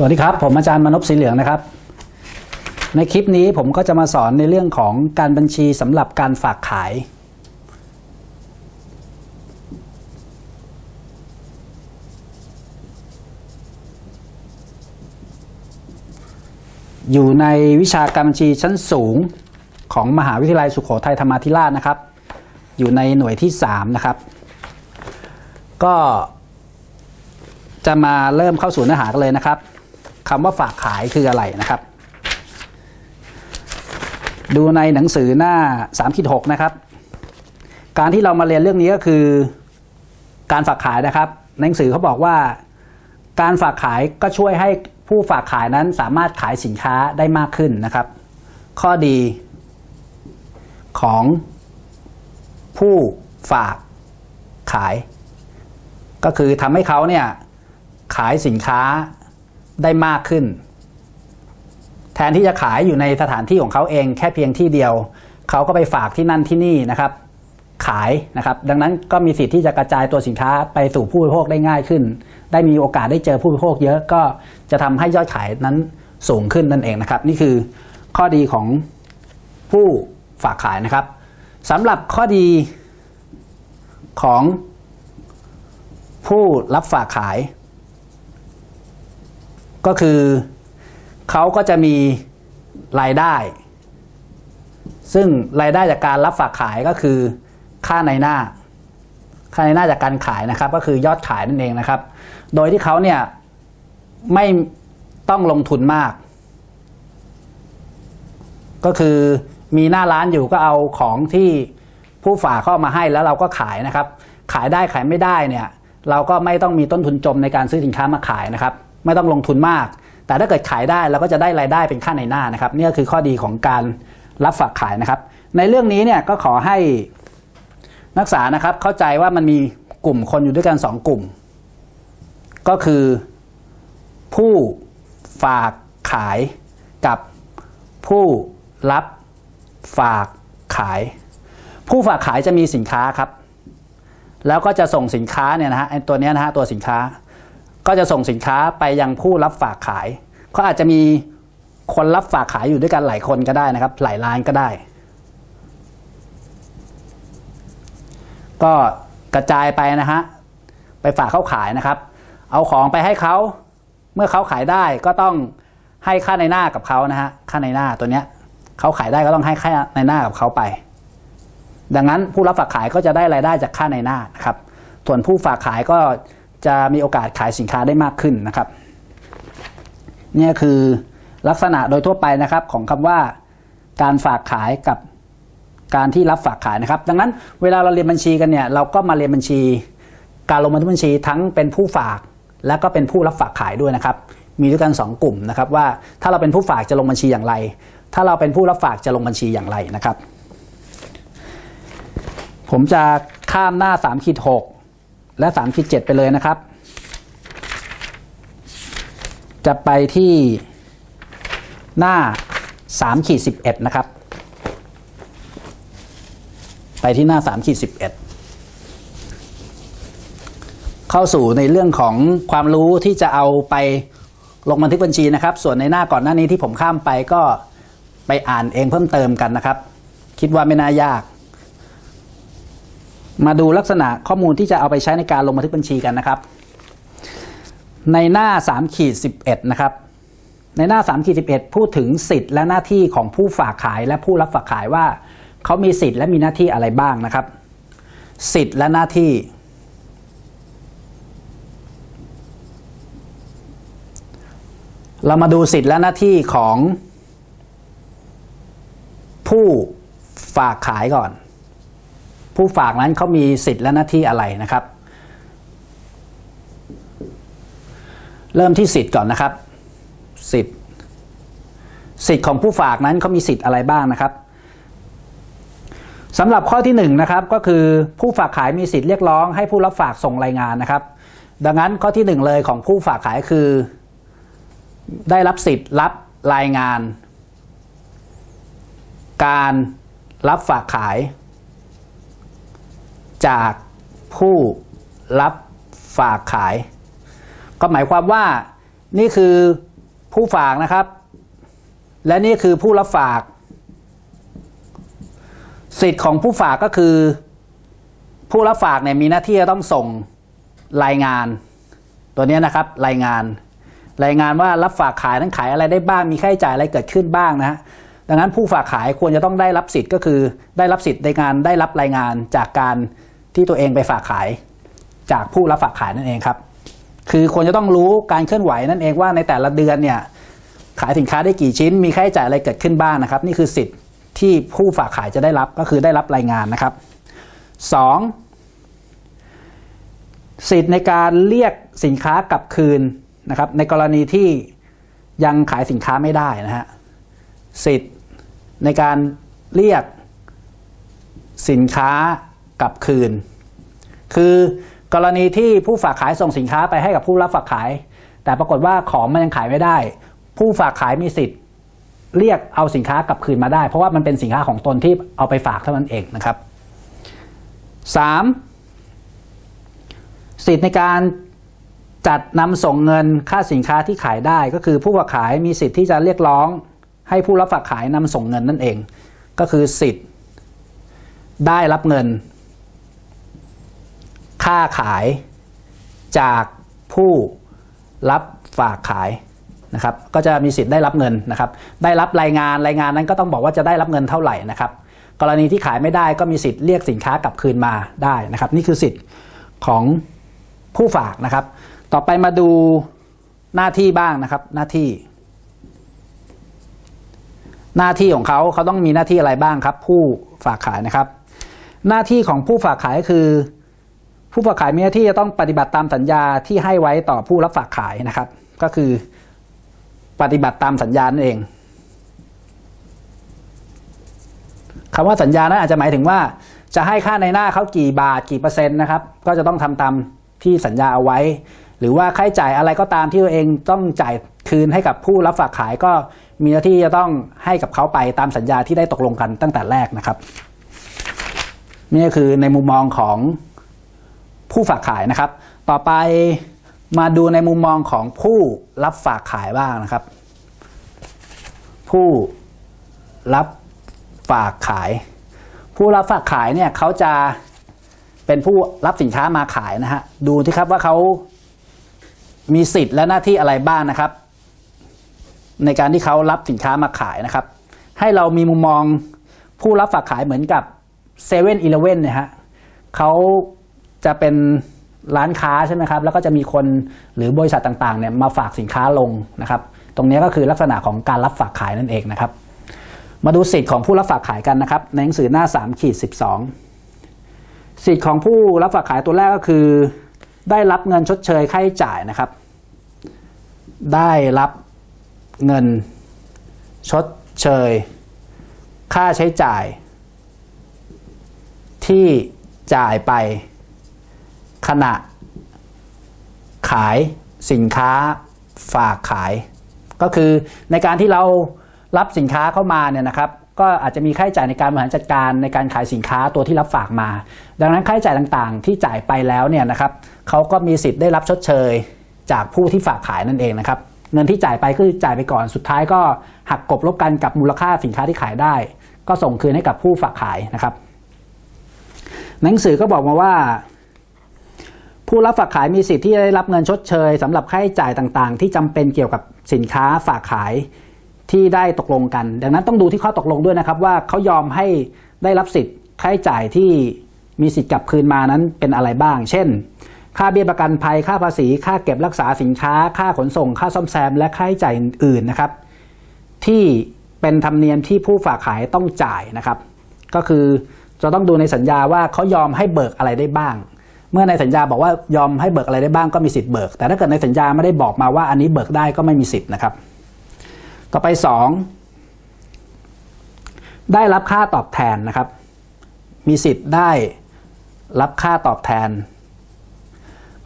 สวัสดีครับ ผมอาจารย์มนพสีเหลืองนะครับ ในคลิปนี้ผมก็จะมาสอนในเรื่องของการบัญชีสำหรับการฝากขาย อยู่ในวิชาการบัญชีชั้นสูงของมหาวิทยาลัยสุขโขทัยธรรมาธิราชนะครับ อยู่ในหน่วยที่ 3 นะครับ ก็จะมาเริ่มเข้าสู่เนื้อหากันเลยนะครับ คำว่าฝากขายคืออะไรนะครับ ดูในหนังสือหน้า3ขีด6นะครับ การที่เรามาเรียนเรื่องนี้ก็คือการฝากขายนะครับหนังสือเขาบอกว่า การฝากขายก็ช่วยให้ผู้ฝากขายนั้นสามารถขายสินค้าได้มากขึ้นนะครับ ข้อดีของผู้ฝากขาย ก็คือทำให้เขาเนี่ยขายสินค้า ได้มากขึ้น แทนที่จะขายอยู่ในสถานที่ของเขาเองแค่เพียงที่เดียว เขาก็ไปฝากที่นั่นที่นี่นะครับ ขายนะครับ ดังนั้นก็มีสิทธิ์ที่จะกระจายตัวสินค้าไปสู่ผู้บริโภคได้ง่ายขึ้น ได้มีโอกาสได้เจอผู้บริโภค เยอะก็จะทำให้ยอดขายนั้นสูงขึ้นนั่นเองนะครับ นี่คือข้อดีของผู้ฝากขายนะครับสำหรับข้อดีของผู้รับฝากขาย ก็คือเขาก็จะมีรายได้ ซึ่งรายได้จากการรับฝากขายก็คือค่าในหน้า ค่าในหน้าจากการขายนะครับ ก็คือยอดขายนั่นเองนะครับ โดยที่เขาเนี่ยไม่ต้องลงทุนมาก ก็คือมีหน้าร้านอยู่ก็เอาของที่ผู้ฝากเข้ามาให้แล้วเราก็ขายนะครับ ขายได้ขายไม่ได้เนี่ย เราก็ไม่ต้องมีต้นทุนจมในการซื้อสินค้ามาขายนะครับ ไม่ต้องลงทุนมาก แต่ถ้าเกิดขายได้เราก็จะได้รายได้เป็นค่าในหน้านะครับนี่คือข้อดีของการรับฝากขายนะครับ ในเรื่องนี้เนี่ยก็ขอให้นักศึกษานะครับเข้าใจว่ามันมีกลุ่มคนอยู่ด้วยกันสองกลุ่ม ก็คือผู้ฝากขายกับผู้รับฝากขาย ผู้ฝากขายจะมีสินค้าครับ แล้วก็จะส่งสินค้าเนี่ยนะฮะตัวนี้นะฮะตัวสินค้า ก็จะส่งสินค้าไปยังผู้รับฝากขายเขาอาจจะมีคนรับฝากขายอยู่ด้วยกันหลายคนก็ได้นะครับ หลายร้านก็ได้ ก็กระจายไปนะฮะไปฝากเขาขายนะครับ เอาของไปให้เขาเมื่อเขาขายได้ก็ต้องให้ค่าในหน้ากับเขานะฮะค่าในหน้าตัวเนี้ยเขาขายได้ก็ต้องให้ค่าในหน้ากับเขาไป ดังนั้นผู้รับฝากขายก็จะได้รายได้จากค่าในหน้านะครับ ส่วนผู้ฝากขายก็ จะมีโอกาสขายสินค้าได้มากขึ้นนะครับ เนี่ยคือลักษณะโดยทั่วไปนะครับของคำว่าการฝากขายกับการที่รับฝากขายนะครับ ดังนั้นเวลาเราเรียนบัญชีกันเนี่ยเราก็มาเรียนบัญชี การลงบันทึกบัญชีทั้งเป็นผู้ฝากและก็เป็นผู้รับฝากขายด้วยนะครับ มีด้วยกัน 2 กลุ่มนะครับว่าถ้าเราเป็นผู้ฝากจะลงบัญชีอย่างไร ถ้าเราเป็นผู้รับฝากจะลงบัญชีอย่างไรนะครับ ผมจะข้ามหน้า3ขีด6 และ3ขีด7ไปเลยนะครับ จะไปที่หน้า3ขีด11 นะครับ ไปที่หน้า3ขีด11 เข้าสู่ในเรื่องของความรู้ที่จะเอาไปลงบันทึกบัญชีนะครับ ส่วนในหน้าก่อนหน้านี้ที่ผมข้ามไปก็ไปอ่านเองเพิ่มเติมกันนะครับ คิดว่าไม่น่ายาก มาดูลักษณะข้อมูลที่จะเอาไปใช้ในการลงบันทึกบัญชีกันนะครับ ในหน้า3ขีด11 นะครับ ในหน้า3ขีด11 พูดถึงสิทธิ์และหน้าที่ของผู้ฝากขายและผู้รับฝากขายว่า เขามีสิทธิ์และมีหน้าที่อะไรบ้างนะครับ สิทธิ์และหน้าที่ เรามาดูสิทธิ์และหน้าที่ของ ผู้ฝากขายก่อน ผู้ฝากนั้นเขามีสิทธิ์และหน้าที่อะไรนะครับ เริ่มที่สิทธิ์ก่อนนะครับ สิทธิ์ สิทธิ์ของผู้ฝากนั้นเขามีสิทธิ์อะไรบ้างนะครับสำหรับข้อที่หนึ่งนะครับก็คือผู้ฝากขายมีสิทธิ์เรียกร้องให้ผู้รับฝากส่งรายงานนะครับ ดังนั้นข้อที่หนึ่งเลยของผู้ฝากขายคือ ได้รับสิทธิ์รับรายงาน การรับฝากขาย จากผู้รับฝากขาย ก็หมายความว่านี่คือผู้ฝากนะครับ และนี่คือผู้รับฝาก สิทธิ์ของผู้ฝากก็คือ ผู้รับฝากเนี่ยมีหน้าที่จะต้องส่งรายงาน ตัวนี้นะครับรายงาน รายงานว่ารับฝากขายนั้นขายอะไรได้บ้างมีค่าใช้จ่ายอะไรเกิดขึ้นบ้างนะฮะดังนั้นผู้ฝากขายควรจะต้องได้รับสิทธิ์ก็คือ ได้รับสิทธิ์ในการได้รับรายงานจากการ ที่ตัวเองไปฝากขายจากผู้รับฝากขายนั่นเองครับ คือควรจะต้องรู้การเคลื่อนไหวนั่นเองว่าในแต่ละเดือนเนี่ยขายสินค้าได้กี่ชิ้น มีค่าใช้จ่ายอะไรเกิดขึ้นบ้างนะครับ นี่คือสิทธิ์ที่ผู้ฝากขายจะได้รับก็คือได้รับรายงานนะครับสองสิทธิ์ในการเรียกสินค้ากลับคืนนะครับ ในกรณีที่ยังขายสินค้าไม่ได้นะฮะสิทธิ์ในการเรียกสินค้า กลับคืน คือกรณีที่ผู้ฝากขายส่งสินค้าไปให้กับผู้รับฝากขาย แต่ปรากฏว่าของมันยังขายไม่ได้ ผู้ฝากขายมีสิทธิ์ เรียกเอาสินค้ากลับคืนมาได้ เพราะว่ามันเป็นสินค้าของตนที่เอาไปฝากเท่านั้นเองนะครับ 3. สิทธิ์ในการจัดนำส่งเงินค่าสินค้าที่ขายได้ก็คือผู้ฝากขายมีสิทธิ์ที่จะเรียกร้อง ให้ผู้รับฝากขายนำส่งเงินนั่นเอง ก็คือสิทธิ์ได้รับเงิน ค่าขายจากผู้รับฝากขายนะครับ ก็จะมีสิทธิ์ได้รับเงินนะครับ ได้รับรายงานรายงานนั้นก็ต้องบอกว่าจะได้รับเงินเท่าไหร่นะครับ กรณีที่ขายไม่ได้ก็มีสิทธิ์เรียกสินค้ากลับคืนมาได้นะครับ นี่คือสิทธิ์ของผู้ฝากนะครับ ต่อไปมาดูหน้าที่บ้างนะครับ หน้าที่ หน้าที่ของเขาเขาต้องมีหน้าที่อะไรบ้างครับ ผู้ฝากขายนะครับ หน้าที่ของผู้ฝากขายคือ ผู้ฝากขายมีหน้าที่จะต้องปฏิบัติตามสัญญาที่ให้ไว้ต่อผู้รับฝากขายนะครับ ก็คือปฏิบัติตามสัญญานั่นเองคำว่าสัญญานั้นอาจจะหมายถึงว่า จะให้ค่าในหน้าเขากี่บาทกี่เปอร์เซ็นต์นะครับ ก็จะต้องทำตามที่สัญญาเอาไว้ หรือว่าค่าใช้จ่ายอะไรก็ตามที่ตัวเองต้องจ่ายคืนให้กับผู้รับฝากขายก็มีหน้าที่จะต้องให้กับเขาไปตามสัญญาที่ได้ตกลงกันตั้งแต่แรกนะครับ นี่ก็คือในมุมมองของ ผู้ฝากขายนะครับ ต่อไปมาดูในมุมมองของผู้รับฝากขายบ้างนะครับ ผู้รับฝากขาย ผู้รับฝากขายเนี่ยเขาจะเป็นผู้รับสินค้ามาขายนะฮะดูที่ครับว่าเขามีสิทธิ์และหน้าที่อะไรบ้างนะครับ ในการที่เขารับสินค้ามาขายนะครับ ให้เรามีมุมมองผู้รับฝากขายเหมือนกับเซเว่นอีเลเว่นเนี่ยฮะเขา จะเป็นร้านค้าใช่ไหมครับ แล้วก็จะมีคนหรือบริษัทต่างๆเนี่ยมาฝากสินค้าลงนะครับ ตรงนี้ก็คือลักษณะของการรับฝากขายนั่นเองนะครับ มาดูสิทธิ์ของผู้รับฝากขายกันนะครับ ในหนังสือหน้า3ขีด12 สิทธิ์ของผู้รับฝากขายตัวแรกก็คือ ได้รับเงินชดเชยค่าใช้จ่ายนะครับ ได้รับเงินชดเชย ค่าใช้จ่าย ที่จ่ายไป ขณะ ขายสินค้าฝากขาย ก็คือในการที่เรารับสินค้าเข้ามาเนี่ยนะครับก็อาจจะมีค่าใช้จ่ายในการบริหารจัดการในการขายสินค้าตัวที่รับฝากมา ดังนั้นค่าใช้จ่ายต่างๆ ที่จ่ายไปแล้วเนี่ยนะครับเขาก็มีสิทธิ์ได้รับชดเชย จากผู้ที่ฝากขายนั่นเองนะครับเงินที่จ่ายไปก็คือจ่ายไปก่อนสุดท้ายก็หักกบลบกันกับมูลค่าสินค้าที่ขายได้ ก็ส่งคืนให้กับผู้ฝากขายนะครับ หนังสือก็บอกมาว่า ผู้รับฝากขายมีสิทธิ์ที่จะได้รับเงินชดเชยสำหรับค่าใช้จ่ายต่างๆ ที่จำเป็นเกี่ยวกับสินค้าฝากขายที่ได้ตกลงกัน ดังนั้นต้องดูที่ข้อตกลงด้วยนะครับว่าเขายอมให้ได้รับสิทธิ์ค่าใช้จ่ายที่มีสิทธิ์กลับคืนมานั้นเป็นอะไรบ้าง เช่น ค่าเบี้ยประกันภัย ค่าภาษี ค่าเก็บรักษาสินค้า ค่าขนส่ง ค่าซ่อมแซม และค่าใช้จ่ายอื่นๆนะครับ ที่เป็นธรรมเนียมที่ผู้ฝากขายต้องจ่ายนะครับ ก็คือจะต้องดูในสัญญาว่าเขายอมให้เบิกอะไรได้บ้าง เมื่อในสัญญาบอกว่ายอมให้เบิกอะไรได้บ้างก็มีสิทธิ์เบิก แต่ถ้าเกิดในสัญญาไม่ได้บอกมาว่าอันนี้เบิกได้ก็ไม่มีสิทธิ์นะครับ ต่อไป 2 ได้รับค่าตอบแทนนะครับ มีสิทธิ์ได้รับค่าตอบแทน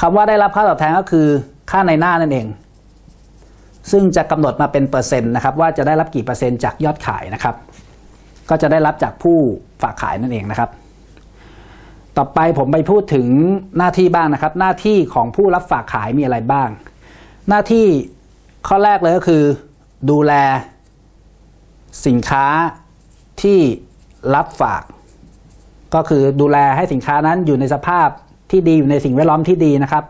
คำว่าได้รับค่าตอบแทนก็คือค่าในหน้านั่นเอง ซึ่งจะกำหนดมาเป็นเปอร์เซ็นต์นะครับ ว่าจะได้รับกี่เปอร์เซ็นต์จากยอดขายนะครับ ก็จะได้รับจากผู้ฝากขายนั่นเองนะครับ ต่อไปผมไปพูดถึงหน้าที่บ้างนะครับ หน้าที่ของผู้รับฝากขายมีอะไรบ้าง หน้าที่ข้อแรกเลยก็คือ ดูแล สินค้าที่รับฝาก ก็คือดูแลให้สินค้านั้นอยู่ในสภาพที่ดีอยู่ในสิ่งแวดล้อมที่ดีนะครับ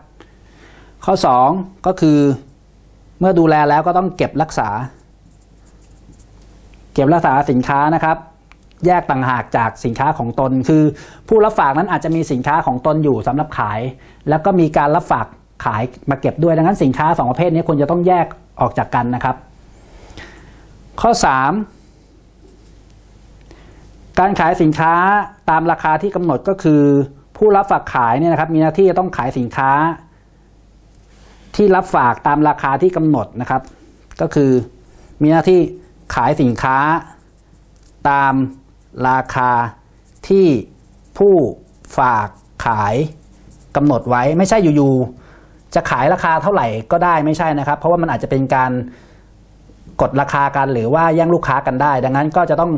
ข้อ 2 ก็คือเมื่อดูแลแล้วก็ต้องเก็บรักษา เก็บรักษาสินค้านะครับ แยกต่างหากจากสินค้าของตน คือผู้รับฝากนั้นอาจจะมีสินค้าของตนอยู่สำหรับขาย แล้วก็มีการรับฝากขายมาเก็บด้วยดังนั้นสินค้าสองประเภทนี้ควรจะต้องแยกออกจากกันนะครับ ข้อ 3 การขายสินค้าตามราคาที่กำหนดก็คือ ผู้รับฝากขายเนี่ยนะครับ มีหน้าที่จะต้องขายสินค้า ที่รับฝากตามราคาที่กำหนดนะครับ ก็คือมีหน้าที่ขายสินค้าตาม ราคาที่ผู้ฝากขายกำหนดไว้ไม่ใช่อยู่ๆจะขายราคาเท่าไหร่ก็ได้ไม่ใช่นะครับ เพราะว่ามันอาจจะเป็นการกดราคากันหรือว่าแย่งลูกค้ากันได้ ดังนั้นก็จะต้อง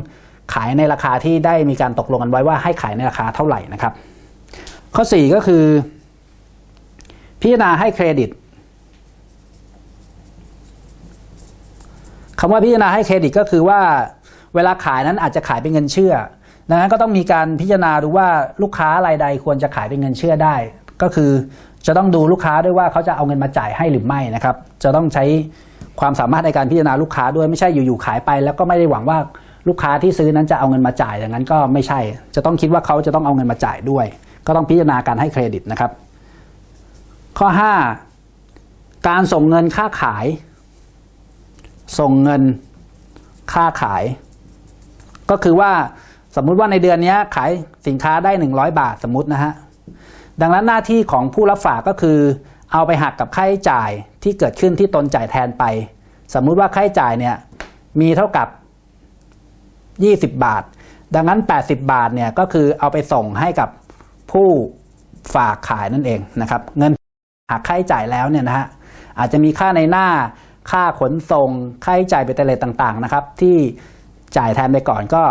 ขายในราคาที่ได้มีการตกลงกันไว้ว่าให้ขายในราคาเท่าไหร่นะครับ ข้อ 4 ก็คือ พิจารณาให้เครดิตคำว่าพิจารณาให้เครดิตก็คือว่า เวลาขายนั้นอาจจะขายเป็นเงินเชื่อดังนั้นก็ต้องมีการพิจารณาดูว่าลูกค้ารายใดควรจะขายเป็นเงินเชื่อได้ ก็คือจะต้องดูลูกค้าด้วยว่าเขาจะเอาเงินมาจ่ายให้หรือไม่นะครับ จะต้องใช้ความสามารถในการพิจารณาลูกค้าด้วยไม่ใช่อยู่ๆขายไป แล้วก็ไม่ได้หวังว่าลูกค้าที่ซื้อนั้นจะเอาเงินมาจ่ายอย่างนั้นก็ไม่ใช่ จะต้องคิดว่าเขาจะต้องเอาเงินมาจ่ายด้วย ก็ต้องพิจารณาการให้เครดิตนะครับ ข้อ 5 การส่งเงินค่าขาย ส่งเงินค่าขาย ก็คือว่าสมมุติว่าในเดือนนี้ขายสินค้าได้ 100 บาทสมมตินะฮะดังนั้นหน้าที่ของผู้รับฝากก็คือ เอาไปหักกับค่าใช้จ่ายที่เกิดขึ้นที่ตนจ่ายแทนไป สมมุติว่าค่าใช้จ่ายเนี่ยมีเท่ากับ 20 บาท ดังนั้น 80 บาทเนี่ยก็คือเอาไปส่งให้กับผู้ฝากขายนั่นเองนะครับ เงินหักค่าใช้จ่ายแล้วเนี่ยนะฮะอาจจะมีค่าในหน้าค่าขนส่งค่าใช้จ่ายเบตเตอร์เลต่างๆนะครับ ที่ จ่ายแทนไปก่อนก็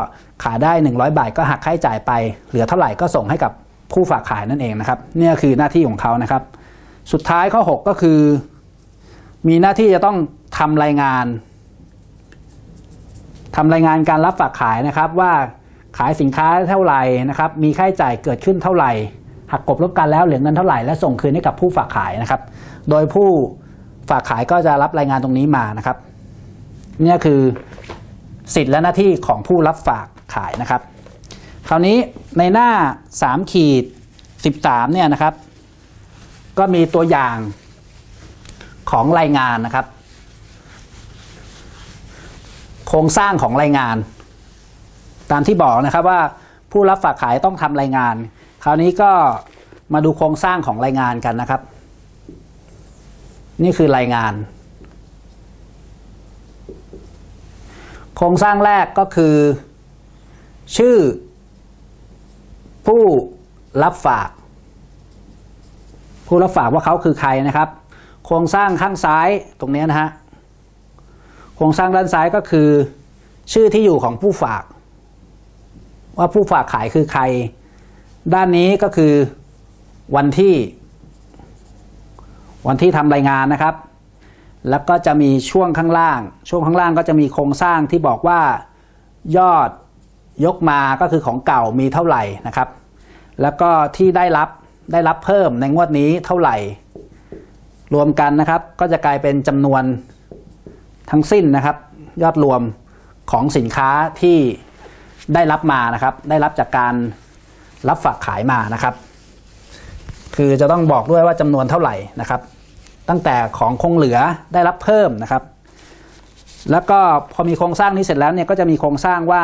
ขายได้ 100 บาทก็หักค่าใช้จ่ายไป เหลือเท่าไหร่ก็ส่งให้กับผู้ฝากขายนั่นเองนะครับเนี่ยคือหน้าที่ของเขานะครับ สุดท้ายข้อ 6 ก็คือ มีหน้าที่จะต้องทำรายงานทำรายงานการรับฝากขายนะครับว่าขายสินค้าเท่าไหร่นะครับ มีค่าใช้จ่ายเกิดขึ้นเท่าไหร่ หักกบลบกันแล้วเหลือเงินเท่าไหร่และส่งคืนให้กับผู้ฝากขายนะครับ โดยผู้ฝากขายก็จะรับรายงานตรงนี้มานะครับเนี่ยคือ สิทธิ์และหน้าที่ของผู้รับฝากขายนะครับ คราวนี้ในหน้า3ขีด13เนี่ยนะครับ ก็มีตัวอย่างของรายงานนะครับ โครงสร้างของรายงาน ตามที่บอกนะครับว่าผู้รับฝากขายต้องทำรายงาน คราวนี้ก็มาดูโครงสร้างของรายงานกันนะครับ นี่คือรายงาน โครงสร้างแรกก็คือ ชื่อ ผู้รับฝาก ผู้รับฝากว่าเขาคือใครนะครับ โครงสร้างข้างซ้ายตรงนี้นะฮะโครงสร้างด้านซ้ายก็คือ ชื่อที่อยู่ของผู้ฝาก ว่าผู้ฝากขายคือใคร ด้านนี้ก็คือวันที่ วันที่ทำรายงานนะครับ แล้วก็จะมีช่วงข้างล่าง ช่วงข้างล่างก็จะมีโครงสร้างที่บอกว่ายอดยกมาก็คือของเก่ามีเท่าไหร่นะครับ แล้วก็ที่ได้รับได้รับเพิ่มในงวดนี้เท่าไหร่ รวมกันนะครับ ก็จะกลายเป็นจำนวนทั้งสิ้นนะครับ ยอดรวมของสินค้าที่ได้รับมานะครับ ได้รับจากการรับฝากขายมานะครับ คือจะต้องบอกด้วยว่าจำนวนเท่าไหร่นะครับ ตั้งแต่ของคงเหลือได้รับเพิ่มนะครับ แล้วก็พอมีโครงสร้างนี้เสร็จแล้วเนี่ยก็จะมีโครงสร้างว่า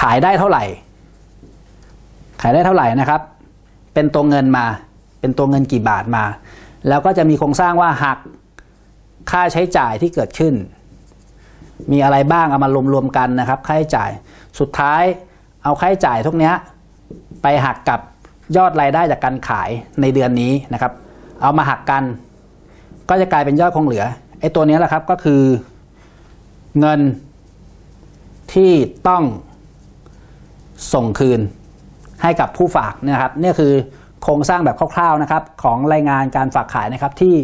ขายได้เท่าไหร่ ขายได้เท่าไหร่นะครับ เป็นตัวเงินมา เป็นตัวเงินกี่บาทมา แล้วก็จะมีโครงสร้างว่าหักค่าใช้จ่ายที่เกิดขึ้น มีอะไรบ้างเอามารวมๆกันนะครับ ค่าใช้จ่ายสุดท้ายเอาค่าใช้จ่ายทุกเนี้ยไปหักกับ ยอดรายได้จากการขายในเดือนนี้นะครับ เอามาหักกัน ก็จะกลายเป็นยอดคงเหลือไอ้ตัวนี้แหละครับก็คือเงินที่ต้องส่งคืนให้กับผู้ฝากนะครับนี่คือโครงสร้างแบบคร่าวๆนะครับ ของรายงานการฝากขายนะครับ ที่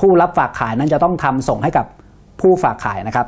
ผู้รับฝากขายนั้นจะต้องทำส่งให้กับผู้ฝากขายนะครับ